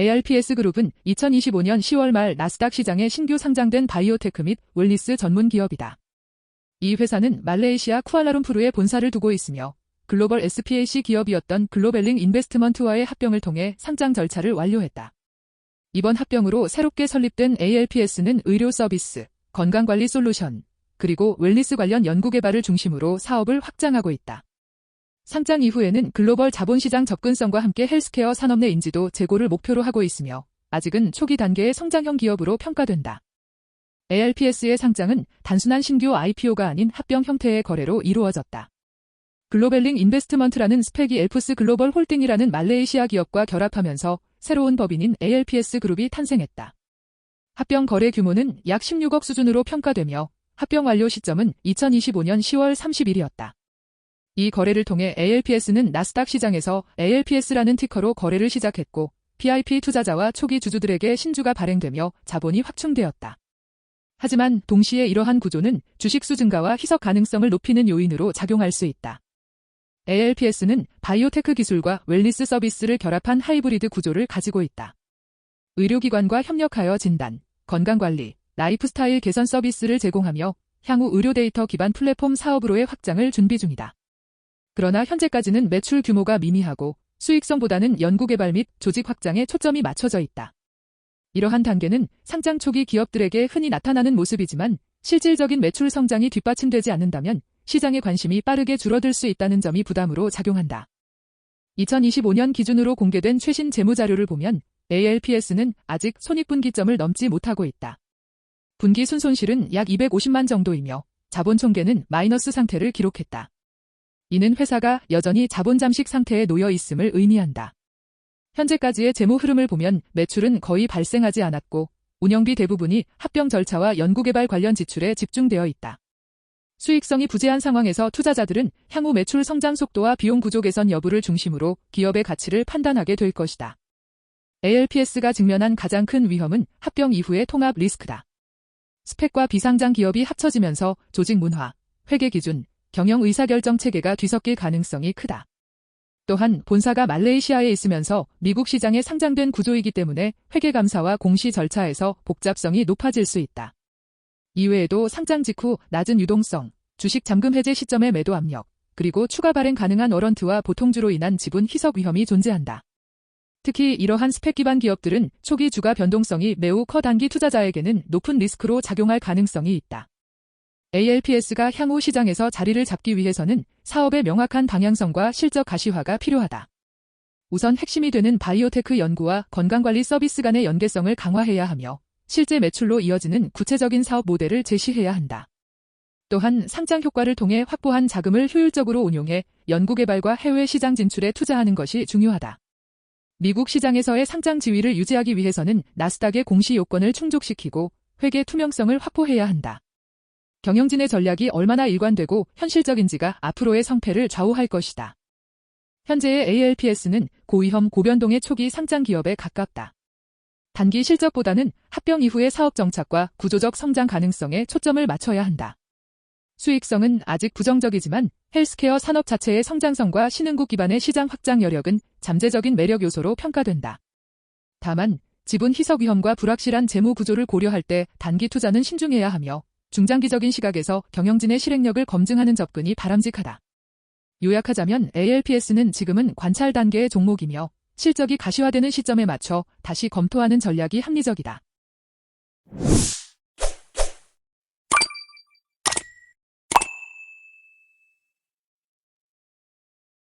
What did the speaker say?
ARPS 그룹은 2025년 10월 말 나스닥 시장에 신규 상장된 바이오테크 및 웰리스 전문 기업이다. 이 회사는 말레이시아 쿠알라룸푸르에 본사를 두고 있으며 글로벌 SPAC 기업이었던 글로벨링 인베스트먼트와의 합병을 통해 상장 절차를 완료했다. 이번 합병으로 새롭게 설립된 ALPS는 의료 서비스, 건강관리 솔루션, 그리고 웰리스 관련 연구개발을 중심으로 사업을 확장하고 있다. 상장 이후에는 글로벌 자본시장 접근성과 함께 헬스케어 산업 내 인지도 제고를 목표로 하고 있으며 아직은 초기 단계의 성장형 기업으로 평가된다. ALPS의 상장은 단순한 신규 IPO가 아닌 합병 형태의 거래로 이루어졌다. 글로벨링 인베스트먼트라는 스펙이 엘프스 글로벌 홀딩이라는 말레이시아 기업과 결합하면서 새로운 법인인 ALPS 그룹이 탄생했다. 합병 거래 규모는 약 16억 수준으로 평가되며 합병 완료 시점은 2025년 10월 30일이었다. 이 거래를 통해 ALPS는 나스닥 시장에서 ALPS라는 티커로 거래를 시작했고 PIP 투자자와 초기 주주들에게 신주가 발행되며 자본이 확충되었다. 하지만 동시에 이러한 구조는 주식수 증가와 희석 가능성을 높이는 요인으로 작용할 수 있다. ALPS는 바이오테크 기술과 웰니스 서비스를 결합한 하이브리드 구조를 가지고 있다. 의료기관과 협력하여 진단, 건강관리, 라이프스타일 개선 서비스를 제공하며 향후 의료 데이터 기반 플랫폼 사업으로의 확장을 준비 중이다. 그러나 현재까지는 매출 규모가 미미하고 수익성보다는 연구개발 및 조직 확장에 초점이 맞춰져 있다. 이러한 단계는 상장 초기 기업들에게 흔히 나타나는 모습이지만 실질적인 매출 성장이 뒷받침되지 않는다면 시장의 관심이 빠르게 줄어들 수 있다는 점이 부담으로 작용한다. 2025년 기준으로 공개된 최신 재무자료를 보면 ALPS는 아직 손익분기점을 넘지 못하고 있다. 분기 순손실은 약 250만 정도이며 자본 총계는 마이너스 상태를 기록했다. 이는 회사가 여전히 자본 잠식 상태에 놓여 있음을 의미한다. 현재까지의 재무 흐름을 보면 매출은 거의 발생하지 않았고 운영비 대부분이 합병 절차와 연구개발 관련 지출에 집중되어 있다. 수익성이 부재한 상황에서 투자자들은 향후 매출 성장 속도와 비용 구조 개선 여부를 중심으로 기업의 가치를 판단하게 될 것이다. ALPS가 직면한 가장 큰 위험은 합병 이후의 통합 리스크다. 스펙과 비상장 기업이 합쳐지면서 조직 문화, 회계 기준, 경영 의사결정 체계가 뒤섞일 가능성이 크다. 또한 본사가 말레이시아에 있으면서 미국 시장에 상장된 구조이기 때문에 회계감사와 공시 절차에서 복잡성이 높아질 수 있다. 이외에도 상장 직후 낮은 유동성, 주식 잠금 해제 시점의 매도 압력, 그리고 추가 발행 가능한 워런트와 보통주로 인한 지분 희석 위험이 존재한다. 특히 이러한 스펙 기반 기업들은 초기 주가 변동성이 매우 커 단기 투자자에게는 높은 리스크로 작용할 가능성이 있다. ALPS가 향후 시장에서 자리를 잡기 위해서는 사업의 명확한 방향성과 실적 가시화가 필요하다. 우선 핵심이 되는 바이오테크 연구와 건강관리 서비스 간의 연계성을 강화해야 하며 실제 매출로 이어지는 구체적인 사업 모델을 제시해야 한다. 또한 상장 효과를 통해 확보한 자금을 효율적으로 운용해 연구개발과 해외 시장 진출에 투자하는 것이 중요하다. 미국 시장에서의 상장 지위를 유지하기 위해서는 나스닥의 공시 요건을 충족시키고 회계 투명성을 확보해야 한다. 경영진의 전략이 얼마나 일관되고 현실적인지가 앞으로의 성패를 좌우할 것이다. 현재의 ALPS는 고위험 고변동의 초기 상장 기업에 가깝다. 단기 실적보다는 합병 이후의 사업 정착과 구조적 성장 가능성에 초점을 맞춰야 한다. 수익성은 아직 부정적이지만 헬스케어 산업 자체의 성장성과 신흥국 기반의 시장 확장 여력은 잠재적인 매력 요소로 평가된다. 다만 지분 희석 위험과 불확실한 재무 구조를 고려할 때 단기 투자는 신중해야 하며 중장기적인 시각에서 경영진의 실행력을 검증하는 접근이 바람직하다. 요약하자면 ALPS는 지금은 관찰 단계의 종목이며 실적이 가시화되는 시점에 맞춰 다시 검토하는 전략이 합리적이다.